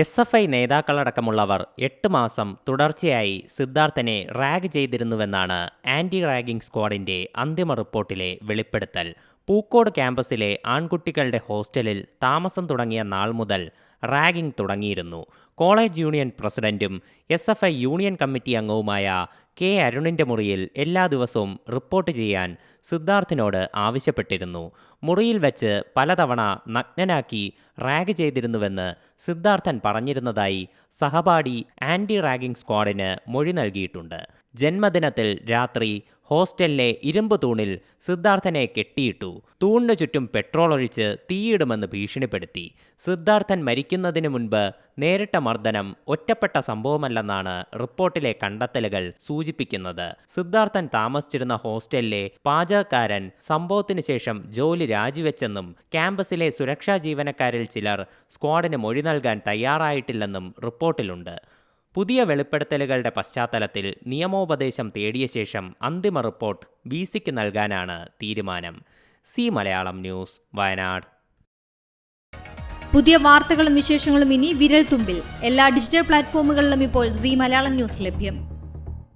S F I നേതാക്കളടക്കമുള്ളവർ എട്ട് മാസം തുടർച്ചയായി സിദ്ധാർത്ഥനെ റാഗ് ചെയ്തിരുന്നുവെന്നാണ് ആന്റി റാഗിംഗ് സ്ക്വാഡിന്റെ അന്തിമ റിപ്പോർട്ടിലെ വെളിപ്പെടുത്തൽ. പൂക്കോട് ക്യാമ്പസിലെ ആൺകുട്ടികളുടെ ഹോസ്റ്റലിൽ താമസം തുടങ്ങിയ നാൾ മുതൽ റാഗിംഗ് തുടങ്ങിയിരുന്നു. കോളേജ് യൂണിയൻ പ്രസിഡന്റും എസ് യൂണിയൻ കമ്മിറ്റി അംഗവുമായ കെ അരുണിന്റെ മുറിയിൽ എല്ലാ ദിവസവും റിപ്പോർട്ട് ചെയ്യാൻ സിദ്ധാർത്ഥിനോട് ആവശ്യപ്പെട്ടിരുന്നു. മുറിയിൽ വെച്ച് പലതവണ നഗ്നനാക്കി റാഗ് ചെയ്തിരുന്നുവെന്ന് സിദ്ധാർത്ഥൻ പറഞ്ഞിരുന്നതായി സഹപാഠി ആന്റി റാഗിംഗ് സ്ക്വാഡിന് മൊഴി നൽകിയിട്ടുണ്ട്. ജന്മദിനത്തിൽ രാത്രി ഹോസ്റ്റലിലെ ഇരുമ്പ് തൂണിൽ സിദ്ധാർത്ഥനെ കെട്ടിയിട്ടു. തൂണിന് ചുറ്റും പെട്രോൾ ഒഴിച്ച് തീയിടുമെന്ന് ഭീഷണിപ്പെടുത്തി. സിദ്ധാർത്ഥൻ മരിക്കുന്നതിന് മുൻപ് നേരിട്ട മർദ്ദനം ഒറ്റപ്പെട്ട സംഭവമല്ലെന്നാണ് റിപ്പോർട്ടിലെ കണ്ടെത്തലുകൾ സൂചിപ്പിക്കുന്നത്. സിദ്ധാർത്ഥൻ താമസിച്ചിരുന്ന ഹോസ്റ്റലിലെ പാചകക്കാരൻ സംഭവത്തിന് ശേഷം ജോലി രാജിവെച്ചെന്നും ക്യാമ്പസിലെ സുരക്ഷാ ജീവനക്കാരിൽ ചിലർ സ്ക്വാഡിന് മൊഴി നൽകാൻ തയ്യാറായിട്ടില്ലെന്നും റിപ്പോർട്ടിലുണ്ട്. പുതിയ വെളിപ്പെടുത്തലുകളുടെ പശ്ചാത്തലത്തിൽ നിയമോപദേശം തേടിയ ശേഷം അന്തിമ റിപ്പോർട്ട് ബി സിക്ക് നൽകാനാണ് തീരുമാനം. C Malayalam news Wayanad. പുതിയ വാർത്തകളും വിശേഷങ്ങളും ഇനി വിരൽ തുമ്പിൽ എല്ലാ ഡിജിറ്റൽ പ്ലാറ്റ്ഫോമുകളിലും ഇപ്പോൾ സി മലയാളം ന്യൂസ് ലഭ്യം.